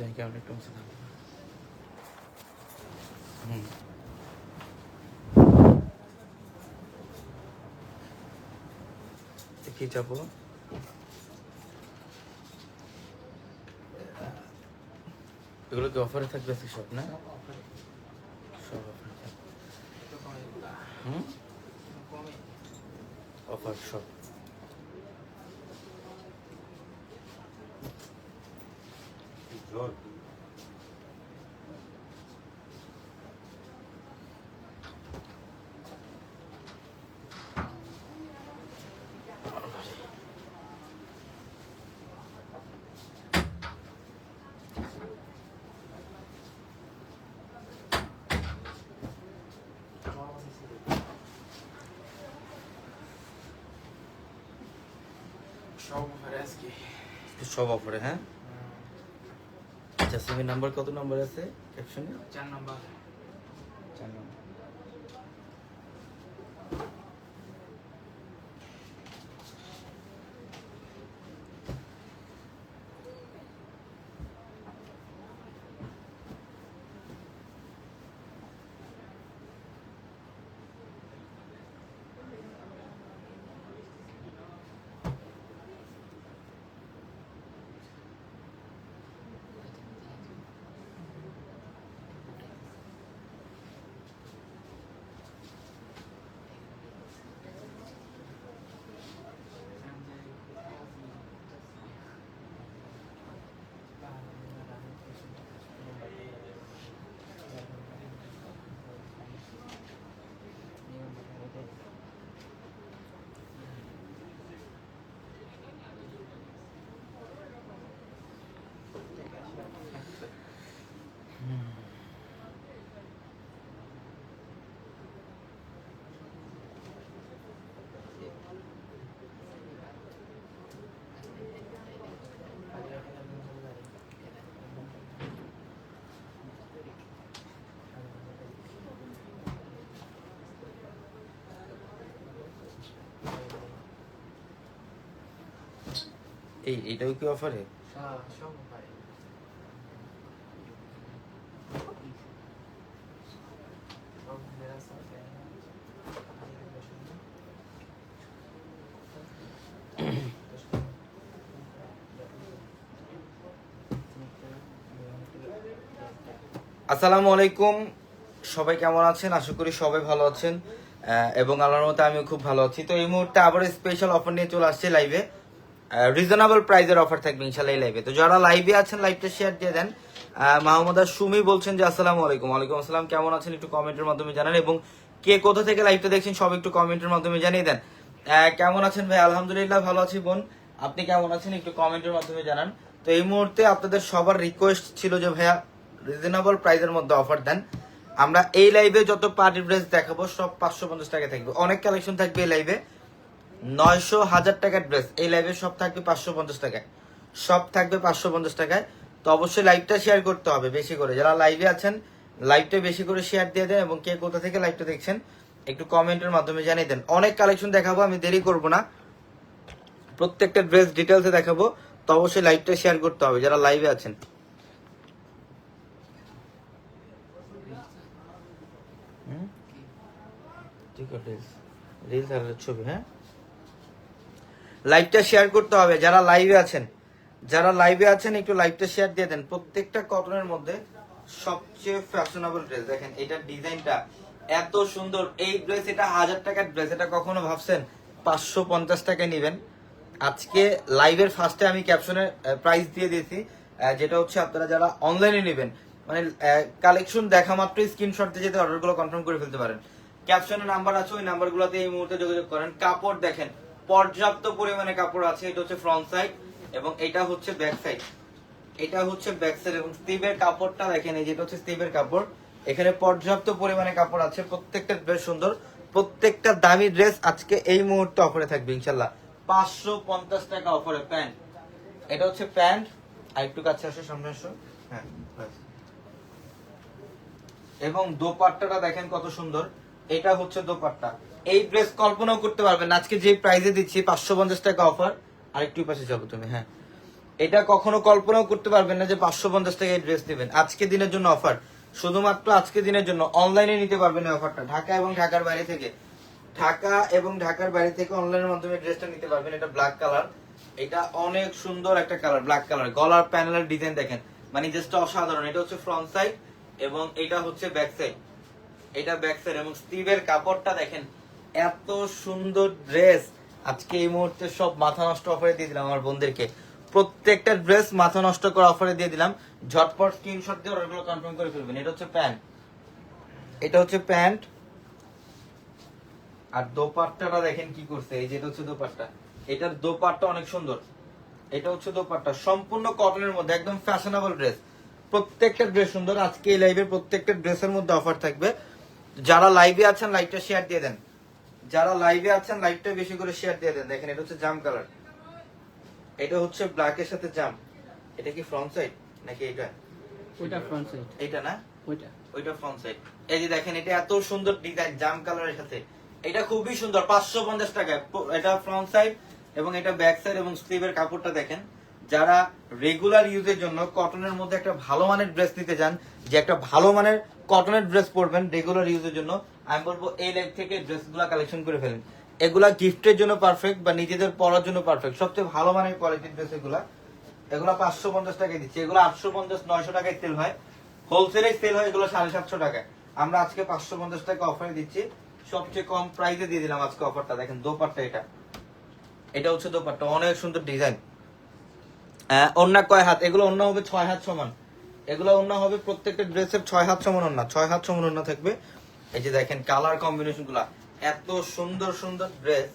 জানি কেমন একটু মুছে থাকব হুম। কি যাব? এগুলো কি অফারে থাকবে আজকে সব না? সব অফারে থাকবে। হুম? অফার সব। সব অফারে আজকে সব অফারে হ্যাঁ আচ্ছা সিমের নাম্বার কত নাম্বার আছে? ক্যাপশনে চার নাম্বার চার নাম্বার এই এইটাও কি অফারে আসসালামু আলাইকুম। সবাই কেমন আছেন? আশা করি সবাই ভালো আছেন। এবং আল্লাহর মতো আমিও খুব ভালো আছি। তো এই মুহূর্তে আবার স্পেশাল অফার নিয়ে চলে আসছে লাইভে রিজনেবল প্রাইজের অফার থাকবে ইনশাল্লাহ এই লাইভে তো যারা লাইভে আছেন লাইভটা শেয়ার দিয়ে দেন। মাহমুদ সুমি বলছেন যে, আসসালামু আলাইকুম। ওয়ালাইকুম আসসালাম। কেমন আছেন? একটু কমেন্টের মাধ্যমে জানান এবং কে কোথা থেকে লাইভটা দেখছেন, সব একটু কমেন্টের মাধ্যমে জানিয়ে দেন। কেমন আছেন ভাই? আলহামদুলিল্লাহ ভালো আছি বোন। আপনি কেমন আছেন? একটু কমেন্টের মাধ্যমে জানান। তো এই মুহূর্তে আপনাদের সবার রিকোয়েস্ট ছিল যে, ভাইয়া রিজনেবল প্রাইজের মধ্যে অফার দেন। আমরা এই লাইভে যত পার্টি ড্রেস দেখাবো, সব পাঁচশো পঞ্চাশ টাকা থাকবে। অনেক কালেকশন থাকবে এই লাইভে নয়শো হাজার টাকার ড্রেস এই লাইভে সব থাকবে পাঁচশো পঞ্চাশ টাকায়। সব থাকবে পাঁচশো পঞ্চাশ টাকায়। তো অবশ্যই লাইভটা শেয়ার করতে হবে বেশি করে। যারা লাইভে আছেন লাইভটা বেশি করে শেয়ার দিয়ে দেন এবং কে কোথা থেকে লাইভটা দেখছেন, একটু কমেন্টের মাধ্যমে জানিয়ে দেন। অনেক কালেকশন দেখাবো, আমি দেরি করব না। প্রত্যেকটা ড্রেস ডিটেলসে দেখাবো। তো অবশ্যই লাইভটা শেয়ার করতে হবে যারা লাইভে আছেন। রিলস আর ছবি হ্যাঁ? লাইভটা শেয়ার করতে হবে। যারা লাইভে আছেন, যারা লাইভে আছেন, একটু লাইভটা শেয়ার দিয়ে দেন। প্রত্যেকটা কটনের মধ্যে সবচেয়ে ফ্যাশনেবল ড্রেস দেখেন এটার ডিজাইনটা এত সুন্দর। এই ড্রেস এটা হাজার টাকার ড্রেস এটা কখনো ভাবছেন? পাঁচশো পঞ্চাশ টাকায় নেবেন। আজকে লাইভের ফার্স্টে আমি ক্যাপশনের প্রাইস দিয়ে দিয়েছি। যেটা হচ্ছে আপনারা যারা অনলাইনে নেবেন মানে কালেকশন দেখা মাত্রই স্ক্রিনশট দিয়ে যেতে অর্ডারগুলো কনফার্ম করে ফেলতে পারেন। ক্যাপশনের নাম্বার আছে, ওই নাম্বারগুলোতে এই মুহূর্তে যোগাযোগ করেন। কাপড় দেখেন পর্যাপ্ত পরিমাণে কাপড় আছে, এটা হচ্ছে ফ্রন্ট সাইড এবং এটা হচ্ছে ব্যাক সাইড এটা হচ্ছে ব্যাক সাইড এবং স্টিভের কাপড়টা দেখেন, এই যেটা হচ্ছে স্টিভের কাপড়। এখানে পর্যাপ্ত পরিমাণে কাপড় আছে, প্রত্যেকটা ড্রেস সুন্দর, প্রত্যেকটা দামি ড্রেস আজকে এই মুহূর্তে অফারে থাকবে, ইনশাল্লাহ। পাঁচশো পঞ্চাশ টাকা অফারে প্যান্ট। এটা হচ্ছে প্যান্ট আর একটু কাছে আসো, সামনে আসো। হ্যাঁ এবং দোপাট্টাটা দেখেন কত সুন্দর, এটা হচ্ছে দোপাট্টা। এই ড্রেস কল্পনাও করতে পারবেন। আজকে যে প্রাইজে দিচ্ছি, পাঁচশো পঞ্চাশ টাকা অফার আর একটু পাশে যাব তুমি হ্যাঁ। এটা কখনো কল্পনাও করতে পারবেন না যে পাঁচশো পঞ্চাশ টাকা এই ড্রেস নেবেন। আজকে দিনের জন্য অফার শুধুমাত্র আজকে দিনের জন্য অনলাইনে নিতে পারবেন এই অফারটা ঢাকা এবং ঢাকার বাইরে থেকে, ঢাকা এবং ঢাকার বাইরে থেকে অনলাইনের মাধ্যমে ড্রেসটা নিতে পারবেন। এটা ব্ল্যাক কালার এটা অনেক সুন্দর একটা কালার ব্ল্যাক কালার গলার প্যানেলের ডিজাইন দেখেন মানে জাস্ট অসাধারণ। এটা হচ্ছে ফ্রন্ট সাইড এবং এটা হচ্ছে ব্যাক সাইড এটা ব্যাক সাইড এবং স্টিভের কাপড়টা দেখেন এত সুন্দর ড্রেস আজকে এই মুহূর্তে সব মাথা নষ্ট অফারে দিয়ে দিলাম আমার বোনদেরকে। প্রত্যেকটা ড্রেস মাথা নষ্ট করে অফারে দিয়ে দিলাম। ঝটপট স্ক্রিনশট দিয়ে অর্ডারগুলো কনফার্ম করে ফেলবেন। এটা হচ্ছে প্যান্ট এটা হচ্ছে প্যান্ট আর দোপাট্টাটা দেখেন কি করছে। এই যে এটা হচ্ছে দোপাট্টা। এটার দোপাট্টা অনেক সুন্দর। এটা হচ্ছে দোপাট্টা। সম্পূর্ণ কটনের মধ্যে, একদম ফ্যাশনেবল ড্রেস প্রত্যেকটা ড্রেস সুন্দর। আজকে এই লাইভের প্রত্যেকটা ড্রেসের মধ্যে অফার থাকবে। যারা লাইভে আছেন লাইভটা শেয়ার দিয়ে দেন। যারা লাইভে আছেন লাইভটা বেশি করে শেয়ার দিয়ে দেন। দেখেন এটা হচ্ছে জাম কালার এটা হচ্ছে ব্ল্যাকের সাথে জাম এটা কি ফ্রন্ট সাইড নাকি এটা ওইটা ফ্রন্ট সাইড এটা না? ওইটা। ওইটা ফ্রন্ট সাইড এই যে দেখেন এটা এত সুন্দর ডিজাইন জাম কালারের সাথে। এটা খুবই সুন্দর পাঁচশো পঞ্চাশ টাকায় প- এটা ফ্রন্ট সাইড এবং এটা ব্যাক সাইড এবং স্লিভের কাপড়টা দেখেন। যারা রেগুলার ইউজের জন্য কটনের মধ্যে একটা ভালো মানের ড্রেস নিতে চান যে একটা ভালো মানের কটনের ড্রেস পরবেন রেগুলার ইউজের জন্য। আমি বলব, এই লাইফ থেকে ড্রেসগুলো কালেকশন করে ফেলেন। এগুলা গিফটের জন্য পারফেক্ট বা নিজেদের পরার জন্য পারফেক্ট সবচেয়ে ভালো মানের কোয়ালিটির ড্রেস এগুলা। এগুলো পাঁচশো পঞ্চাশ টাকায় দিচ্ছি। এগুলো আটশো পঞ্চাশ, নয়শো টাকায় সেল হয়। হোলসেলে সেল হয় এগুলো সাড়ে সাতশো টাকায়। আমরা আজকে পাঁচশো পঞ্চাশ টাকা অফারে দিচ্ছি। সবচেয়ে কম প্রাইসে দিয়ে দিলাম আজকে অফারটা দেখেন, দোপাট্টা এটা। এটা হচ্ছে দোপাট্টা। অনেক সুন্দর ডিজাইন অন্য কয় হাত? এগুলো অন্য হবে ছয় হাত সমান। এগুলো অন্য হবে প্রত্যেকটা ড্রেসের ছয় হাত সমান অন্য ছয় হাত সমান অন্য থাকবে। এই যে দেখেন কালার কম্বিনেশনগুলা, এত সুন্দর সুন্দর ড্রেস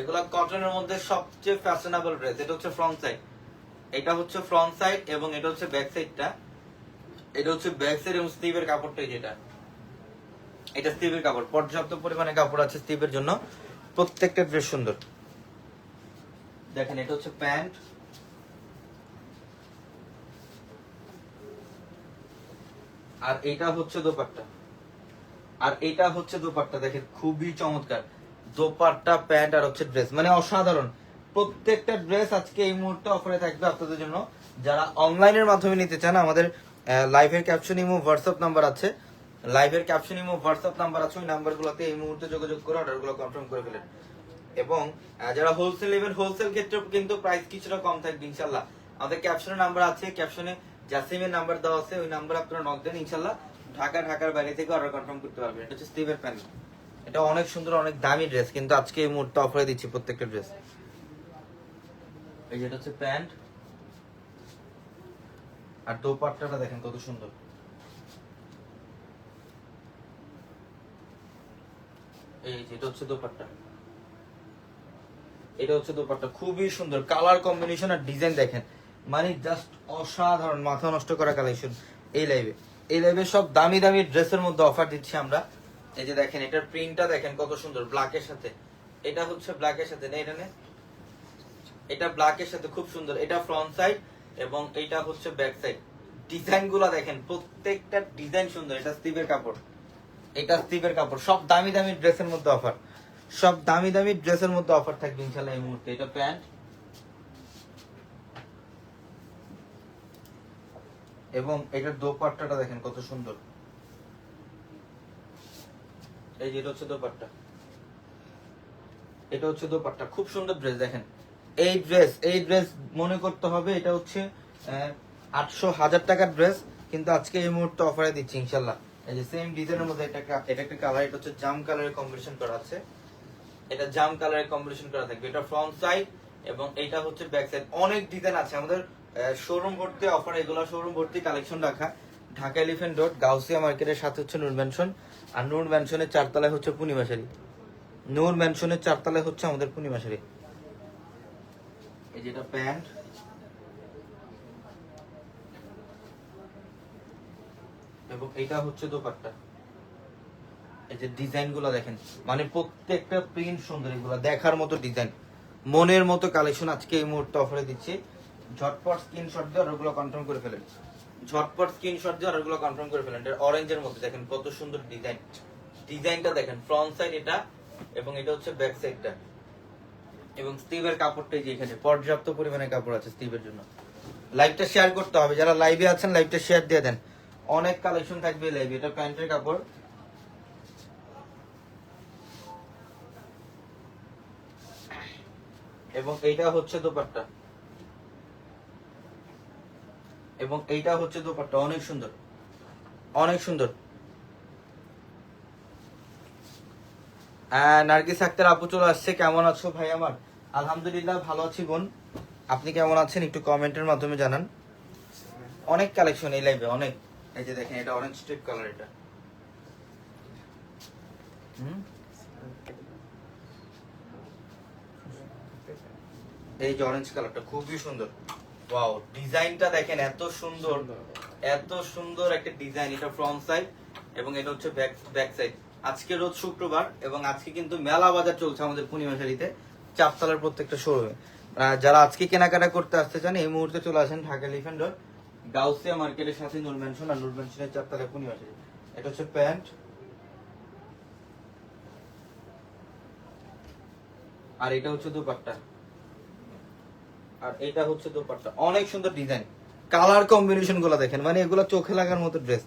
এগুলা কটনের মধ্যে সবচেয়ে ফ্যাশনেবল ড্রেস এটা হচ্ছে ফ্রন্ট সাইড এটা হচ্ছে ফ্রন্ট সাইড এবং এটা হচ্ছে ব্যাক সাইডটা এটা হচ্ছে ব্যাক সাইড এবং স্লিভের কাপড়টাই যেটা এটা। স্টিভের কাপড়, পর্যাপ্ত পরিমাণে কাপড় আছে স্টিভের জন্য। প্রত্যেকটা ড্রেস সুন্দর। দেখেন, এটা হচ্ছে প্যান্ট আর এটা হচ্ছে দোপাট্টা। আর এটা হচ্ছে দোপাট্টা, দেখেন, খুবই চমৎকার। দোপাট্টা, প্যান্ট আর হচ্ছে ড্রেস। মানে অসাধারণ। প্রত্যেকটা ড্রেস আজকে এই মুহূর্তে অফারে থাকবে আপনাদের জন্য। যারা অনলাইনের মাধ্যমে নিতে চান, আমাদের লাইভের ক্যাপশন ইমো হোয়াটসঅ্যাপ নাম্বার আছে। লাইভের ক্যাপশন ইমো হোয়াটসঅ্যাপ নাম্বার আছে, ওই নাম্বারগুলোতে এই মুহূর্তে যোগাযোগ করে অর্ডারগুলো কনফার্ম করে ফেলেন। এবং যারা হোলসেল নেবেন হোলসেল ক্ষেত্রে কিন্তু প্রাইস কিছুটা কম থাকবে ইনশাল্লাহ আমাদের ক্যাপশনের নাম্বার আছে ক্যাপশনে জাসিমের নাম্বার দেওয়া আছে, ওই নাম্বার আপনারা নক দেন ইনশাল্লাহ ঢাকা, ঢাকার বাইরে থেকে অর্ডার কনফার্ম করতে পারবেন। এটা হচ্ছে স্টিভের প্যান্ট এটা অনেক সুন্দর, অনেক দামি ড্রেস কিন্তু আজকে এই মুহূর্তে অফারে দিচ্ছি প্রত্যেকটা ড্রেস এই যেটা হচ্ছে প্যান্ট। আর দোপাট্টাটা দেখেন কত সুন্দর। এই যেটা হচ্ছে দোপাট্টা। এটা হচ্ছে দোপাট্টা। খুবই সুন্দর। কালার কম্বিনেশন আর ডিজাইন দেখেন। মানে জাস্ট অসাধারণ, মাথা নষ্ট করা কালেকশন এই লাইভে এই লাইভে সব দামি দামি ড্রেসের মধ্যে অফার দিচ্ছি আমরা। এই যে দেখেন, এটার প্রিন্টটা দেখেন কত সুন্দর ব্ল্যাকের সাথে। এটা হচ্ছে ব্ল্যাকের সাথে না এটা? এটা ব্ল্যাকের সাথে খুব সুন্দর। এটা ফ্রন্ট সাইড এবং এটা হচ্ছে ব্যাক সাইড ডিজাইনগুলা দেখেন, প্রত্যেকটা ডিজাইন সুন্দর। এটা স্টিভের কাপড়। এটা স্টিভের কাপড়। সব দামি দামি ড্রেসের মধ্যে অফার সব দামি দামি ড্রেসের মধ্যে অফার থাকবে ইনশাল্লাহ এই মুহূর্তে। এটা প্যান্ট। এবং এটার দোপাট্টাটা দেখেন কত সুন্দর। এই যে এটা হচ্ছে দোপাট্টা। এটা হচ্ছে দোপাট্টা। খুব সুন্দর ড্রেস দেখেন। এই ড্রেস এই ড্রেস মনে করতে হবে এটা হচ্ছে আটশো হাজার টাকার ড্রেস কিন্তু আজকে এই মুহূর্তে অফারে দিচ্ছি ইনশাল্লাহ। এই যে সেম ডিজাইনের মধ্যে এটা এটা একটা কালার এটা হচ্ছে জাম কালারের কম্বিনেশন করা আছে। এটা জাম কালারের কম্বিনেশন করা থাকবে। এটা ফ্রন্ট সাইড এবং এটা হচ্ছে ব্যাক সাইড অনেক ডিজাইন আছে। আমাদের শোরুম ভর্তি অফার এগুলো শোরুম ভর্তি কালেকশন রাখা। ঢাকা এলিফেন্ট রোড গাউসিয়া মার্কেটের সাথে হচ্ছে নূর ম্যানশন আর নূর ম্যানশনের চারতলায় হচ্ছে পূর্ণিমাশারি নূর ম্যানশনের চারতলায় হচ্ছে আমাদের পূর্ণিমাশারি এই যেটা প্যান্ট এবং এটা হচ্ছে দোপাট্টা। এই যে ডিজাইনগুলো দেখেন। মানে প্রত্যেকটা প্রিন্ট সুন্দর, এগুলো দেখার মতো ডিজাইন মনের মতো কালেকশন আজকে এই মুহূর্তে অফারে দিচ্ছি। ঝটপট স্ক্রিনশট দিয়ে অর্ডারগুলো কনফার্ম করে ফেলেন ঝটপট স্ক্রিনশট দিয়ে অর্ডারগুলো কনফার্ম করে ফেলেন। এটা অরেঞ্জের মধ্যে দেখেন কত সুন্দর ডিজাইন ডিজাইনটা দেখেন ফ্রন্ট সাইড এটা এবং এটা হচ্ছে ব্যাক সাইডটা এবং স্টিভের কাপড়টাই যে এখানে, পর্যাপ্ত পরিমাণে কাপড় আছে স্টিভের জন্য। লাইভটা শেয়ার করতে হবে। যারা লাইভে আছেন লাইভটা শেয়ার দিয়ে দেন। অনেক কালেকশন থাকবে লাইভে এটা প্যান্টের কাপড়। এবং এইটা হচ্ছে দোপাট্টা। এবং এইটা হচ্ছে দোপাট্টা। অনেক সুন্দর। অনেক সুন্দর। নার্গিস আক্তার আপু চলে আসছে। কেমন আছো ভাই আমার? আলহামদুলিল্লাহ, ভালো আছি বোন। আপনি কেমন আছেন একটু কমেন্টের মাধ্যমে জানান। অনেক কালেকশন এই লাইভে অনেক। এই যে দেখেন, এটা অরেঞ্জ স্ট্রিপ কালার এটা। এই যে অরেঞ্জ কালারটা খুবই সুন্দর। ওয়াও ডিজাইনটা দেখেন এত সুন্দর। এত সুন্দর একটা ডিজাইন, এটা ফ্রন্ট সাইড এবং এটা হচ্ছে ব্যাক ব্যাক সাইড আজকে রোজ শুক্রবার এবং আজকে কিন্তু মেলা বাজার চলছে আমাদের পূর্ণিমাশারিতে চারতলার প্রত্যেকটা শোরুমে যারা আজকে কেনাকাটা করতে আসতে চান, এই মুহূর্তে চলে আসেন ঢাকা লিফেন্ড রোড গাউসিয়া মার্কেটের সাথে নূর ম্যানশন আর নূর ম্যানশনের চারতলায় পূর্ণিমাশারি এটা হচ্ছে প্যান্ট। আর এটা হচ্ছে দুপাট্টা। আর এটা হচ্ছে দোপাট্টা। অনেক সুন্দর ডিজাইন কালার কম্বিনেশনগুলো দেখেন মানে এগুলো চোখে লাগার মতো ড্রেস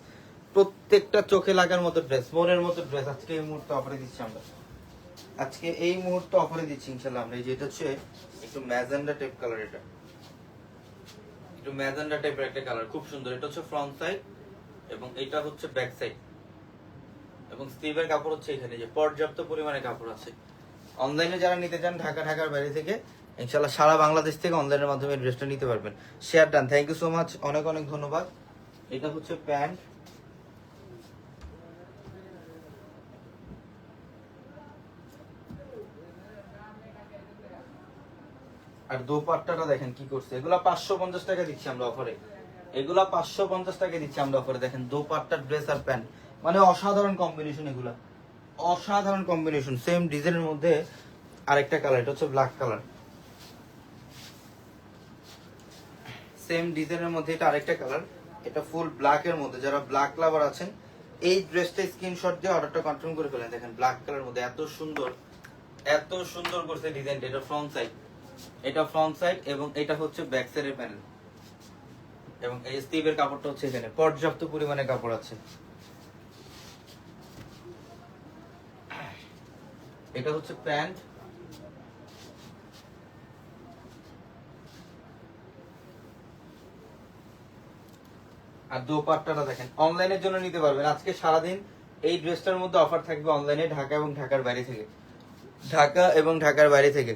প্রত্যেকটা চোখে লাগার মতো ড্রেস মনের মতো ড্রেস আজকে এই মুহূর্তে অফারে দিচ্ছি আমরা। আজকে এই মুহূর্তে অফারে দিচ্ছি ইনশাল্লাহ আমরা। এই যে এটা হচ্ছে একটু ম্যাজেন্ডা টাইপ কালার এটা। একটু ম্যাজেন্ডা টাইপের একটা কালার খুব সুন্দর। এটা হচ্ছে ফ্রন্ট সাইড এবং এটা হচ্ছে ব্যাক সাইড এবং স্টিভের কাপড় হচ্ছে এখানে, যে পর্যাপ্ত পরিমাণে কাপড় আছে। অনলাইনে যারা নিতে চান, ঢাকা, ঢাকার বাইরে থেকে ইনশাল্লাহ সারা বাংলাদেশ থেকে অনলাইনের মাধ্যমে ড্রেসটা নিতে পারবেন। Share done thank you so much অনেক অনেক ধন্যবাদ। এটা হচ্ছে প্যান্ট। আর দোপাট্টাটা দেখেন কি করছে। এগুলা পাঁচশো পঞ্চাশ টাকা দিচ্ছি আমরা অফারে এগুলা পাঁচশো পঞ্চাশ টাকা দিচ্ছি আমরা অফারে দেখেন দোপাট্টার ড্রেস আর প্যান্ট। মানে অসাধারণ কম্বিনেশন এগুলা। অসাধারণ কম্বিনেশন সেম ডিজাইনের মধ্যে আরেকটা কালার এটা হচ্ছে ব্ল্যাক কালার সেম ডিজাইনের মধ্যে এটা আরেকটা কালার এটা ফুল ব্ল্যাক এর মধ্যে। যারা ব্ল্যাক লাভার আছেন, এই ড্রেসটা স্ক্রিনশট দিয়ে অর্ডারটা কনফার্ম করে ফেলেন। দেখেন ব্ল্যাক কালার মধ্যে এত সুন্দর এত সুন্দর করছে ডিজাইনটা এটা ফ্রন্ট সাইড এটা ফ্রন্ট সাইড এবং এটা হচ্ছে ব্যাক সাইডের প্যানেল এবং এই স্টিভের কাপড়টা হচ্ছে এখানে। পর্যাপ্ত পরিমাণে কাপড় আছে। এটা হচ্ছে প্যান্ট। আর দোপাট্টাটা দেখেন অনলাইনের জন্য নিতে পারবেন। আজকে সারাদিন এই ড্রেসটার মধ্যে অফার থাকবে অনলাইনে ঢাকা এবং ঢাকার বাইরে থেকে। ঢাকা এবং ঢাকার বাইরে থেকে।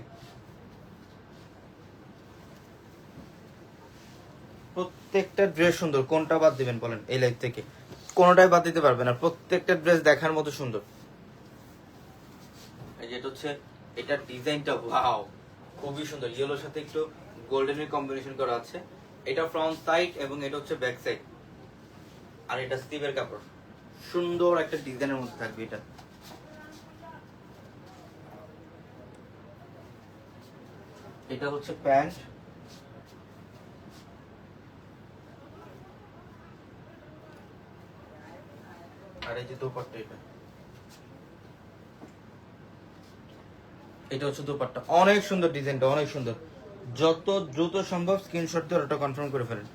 প্রত্যেকটা ড্রেস সুন্দর, কোনটা বাদ দিবেন বলেন এই লাইফ থেকে? কোনোটাই বাদ দিতে পারবেন না, প্রত্যেকটা ড্রেস দেখার মতো সুন্দর। এই যে এটা হচ্ছে, এটার ডিজাইনটা ওয়াও খুবই সুন্দর। ইয়েলোর সাথে একটু গোল্ডেনের কম্বিনেশন করা আছে। এটা ফ্রন্ট সাইড এবং এটা হচ্ছে ব্যাক সাইড আর এটা স্টিভের কাপড়। সুন্দর একটা ডিজাইনের মধ্যে থাকবে এটা। এটা হচ্ছে প্যান্ট। আর এই যে দোপাট্টা এটা। এটা হচ্ছে দোপাট্টা। অনেক সুন্দর ডিজাইনটা অনেক সুন্দর। যত দ্রুত সম্ভব স্ক্রিনশট দিয়ে ওটা কনফার্ম করে ফেলেন।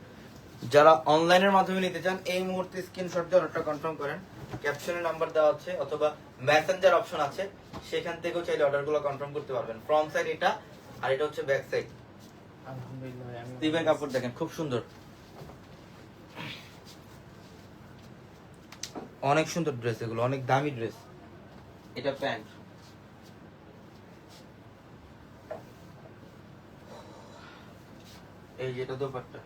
যারা অনলাইনের মাধ্যমে নিতে চান এই মুহূর্তে স্ক্রিনশট দিয়ে অর্ডারটা কনফার্ম করেন। ক্যাপশনে নাম্বার দেওয়া আছে অথবা মেসেঞ্জার অপশন আছে সেখান থেকেও চাইলে অর্ডারগুলো কনফার্ম করতে পারবেন। ফ্রন্ট সাইড এটা আর এটা হচ্ছে ব্যাক সাইড স্টিভের কাপড় দেখেন খুব সুন্দর। অনেক সুন্দর ড্রেস এগুলো অনেক দামি ড্রেস এটা প্যান্ট। এই যেটা দোপাট্টা।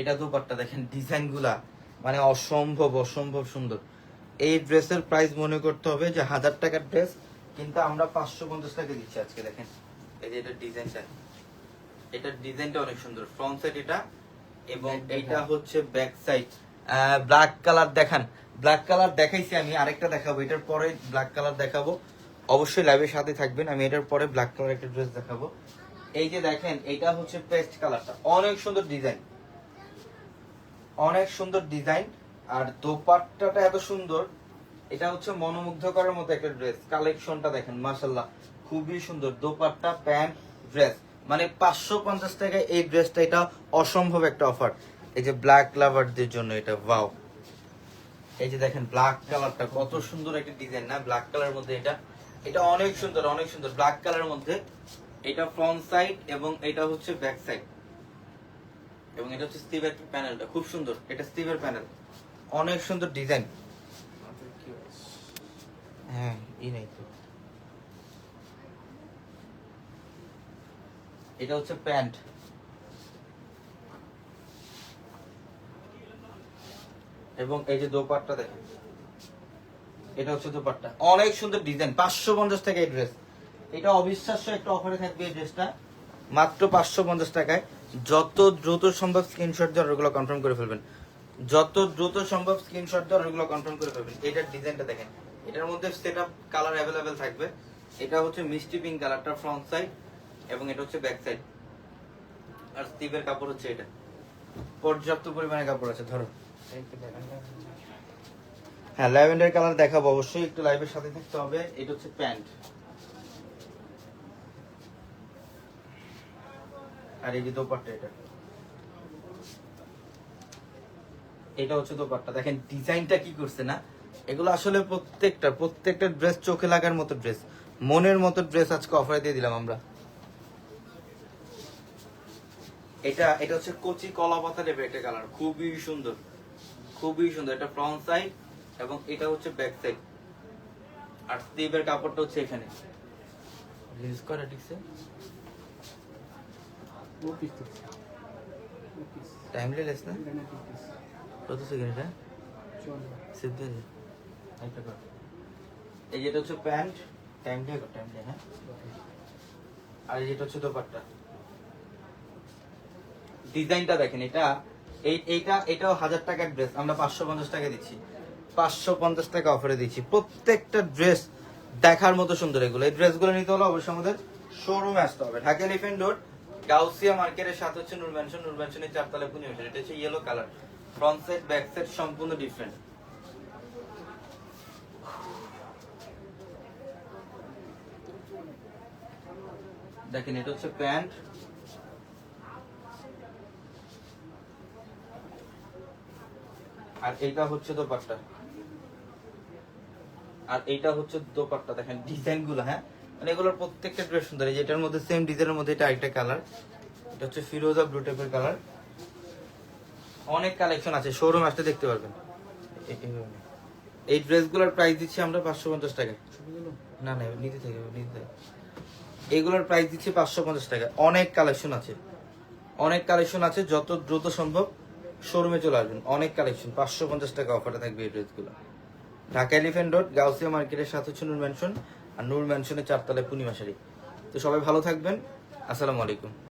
এটা দোপাট্টা দেখেন ডিজাইনগুলা মানে অসম্ভব অসম্ভব সুন্দর। এই ড্রেসের প্রাইস মনে করতে হবে যে হাজার টাকার ড্রেস কিন্তু আমরা পাঁচশো পঞ্চাশ টাকা দিচ্ছি আজকে দেখেন। এই যে এটা ডিজাইনটা। এটার ডিজাইনটা অনেক সুন্দর ফ্রন্ট সাইড এটা এবং এটা হচ্ছে ব্যাক সাইড ব্ল্যাক কালার দেখান। ব্ল্যাক কালার দেখাইছি আমি আরেকটা দেখাবো এটার পরে ব্ল্যাক কালার দেখাবো। অবশ্যই লাইভের সাথে থাকবেন আমি এটার পরে ব্ল্যাক কালার একটা ড্রেস দেখাবো। এই যে দেখেন এটা হচ্ছে পেস্ট কালারটা অনেক সুন্দর ডিজাইন অনেক সুন্দর ডিজাইন, আর দোপাট্টাটা এত সুন্দর, এটা হচ্ছে মনোমুগ্ধ করার মতো একটা ড্রেস। কালেকশনটা দেখেন মাশাল্লাহ খুবই সুন্দর। Dupatta, pant, dress. মানে পাঁচশো পঞ্চাশ টাকায় এই ড্রেসটা এটা অসম্ভব একটা অফার। এই যে ব্ল্যাক লাভারদের জন্য এটা, ওয়াও। এই যে দেখেন, ব্ল্যাক কালারটা, কত সুন্দর একটা ডিজাইন, না? ব্ল্যাক কালার মধ্যে এটা। এটা অনেক সুন্দর অনেক সুন্দর। ব্ল্যাক কালারের মধ্যে এটা ফ্রন্ট সাইড এবং এটা হচ্ছে ব্যাক সাইড। এবং এটা হচ্ছে স্টিভের প্যানেলটা খুব সুন্দর। এটা স্টিভের প্যানেল অনেক সুন্দর ডিজাইন হ্যাঁ ই নাই তো। এটা হচ্ছে প্যান্ট। এবং এই যে দোপাট্টা দেখেন। এটা হচ্ছে দোপাট্টা। অনেক সুন্দর ডিজাইন পাঁচশো পঞ্চাশ টাকা এই ড্রেস এটা অবিশ্বাস্য একটা অফারে থাকবে এই ড্রেসটা মাত্র পাঁচশো পঞ্চাশ টাকায়। যত দ্রুত সম্ভব স্ক্রিনশট দিয়ে ওগুলো কনফার্ম করে ফেলবেন। যত দ্রুত সম্ভব স্ক্রিনশট দিয়ে ওগুলো কনফার্ম করে ফেলবেন। এটার ডিজাইনটা দেখেন। এটার মধ্যে সেট আপ কালার অ্যাভেলেবেল থাকবে। এটা হচ্ছে মিষ্টি পিঙ্ক কালারটা ফ্রন্ট সাইড এবং এটা হচ্ছে ব্যাক সাইড আর স্টিভের কাপড় হচ্ছে এটা। পর্যাপ্ত পরিমাণে কাপড় আছে, ধরো। হ্যাঁ ল্যাভেন্ডার কালার দেখাবো অবশ্যই। একটু লাইভের সাথে থাকতে হবে। এটা হচ্ছে প্যান্ট। আর এই যে দোপাট্টা এটা। এটা হচ্ছে দোপাট্টা। দেখেন, ডিজাইনটা কি করছে না? এগুলো আসলে প্রত্যেকটা প্রত্যেকটা ড্রেস চোখে লাগার মতো ড্রেস। মনের মতো ড্রেস আজকে অফারে দিয়ে দিলাম আমরা। এটা এটা হচ্ছে কচি কলা পাতা টাইপের একটা কালার খুবই সুন্দর। খুবই সুন্দর। এটা ফ্রন্ট সাইড এবং এটা হচ্ছে ব্যাক সাইড আর স্লিভের কাপড়টা হচ্ছে এখানে। রিলিজ করা ঠিকছে টাইমলি লেস না কত সেকেন্ড এটা সিদ্ধ যায়। একটা কর। এই যেটা হচ্ছে প্যান্ট টাইম দিয়ে টাইম দিয়ে হ্যাঁ? আর এই যেটা হচ্ছে দোপাট্টা। ডিজাইনটা দেখেন, এটা, এই, এইটা, এটাও হাজার টাকার ড্রেস আমরা পাঁচশো পঞ্চাশ টাকা দিচ্ছি। পাঁচশো পঞ্চাশ টাকা অফারে দিচ্ছি। প্রত্যেকটা ড্রেস দেখার মতো সুন্দর এগুলো। এই ড্রেসগুলো নিতে হলে অবশ্যই আমাদের শোরুমে আসতে হবে। ঢাকা এলিফেন্ট রোড গাউসিয়া মার্কেটের সাথে হচ্ছে নূর ম্যানশন নূর ম্যানশনের চারতলা পুনি এটা হচ্ছে yellow colour front side back side সম্পূর্ণ ডিফারেন্ট দেখেন, এটা হচ্ছে প্যান্ট। আর এটা হচ্ছে দোপাট্টা। আর এইটা হচ্ছে দোপাট্টা। দেখেন ডিজাইনগুলো হ্যাঁ? মানে এগুলোর প্রত্যেকটা ড্রেস সুন্দর। এই যে এটার মধ্যে সেম ডিজাইনের মধ্যে এটা আরেকটা কালার এটা হচ্ছে ফিরোজা ব্লু টাইপের কালার অনেক কালেকশন আছে শোরুম আসতে দেখতে পারবেন। এই ড্রেসগুলোর প্রাইস দিচ্ছি আমরা পাঁচশো পঞ্চাশ টাকা। না না, নিতে থেকে নিতে থেকে এগুলোর প্রাইস দিচ্ছি পাঁচশো পঞ্চাশ টাকা। অনেক কালেকশন আছে। অনেক কালেকশন আছে, যত দ্রুত সম্ভব শোরুমে চলে আসবেন। অনেক কালেকশন পাঁচশো পঞ্চাশ টাকা অফারে থাকবে এই ড্রেসগুলো ঢাকা এলিফেন্ট রোড গাউসিয়া মার্কেটের সাথে নূর ম্যানশন আর নূর ম্যানশনের চারতলায় পূর্ণিমা শাড়ি। তো সবাই ভালো থাকবেন। আসসালামু আলাইকুম।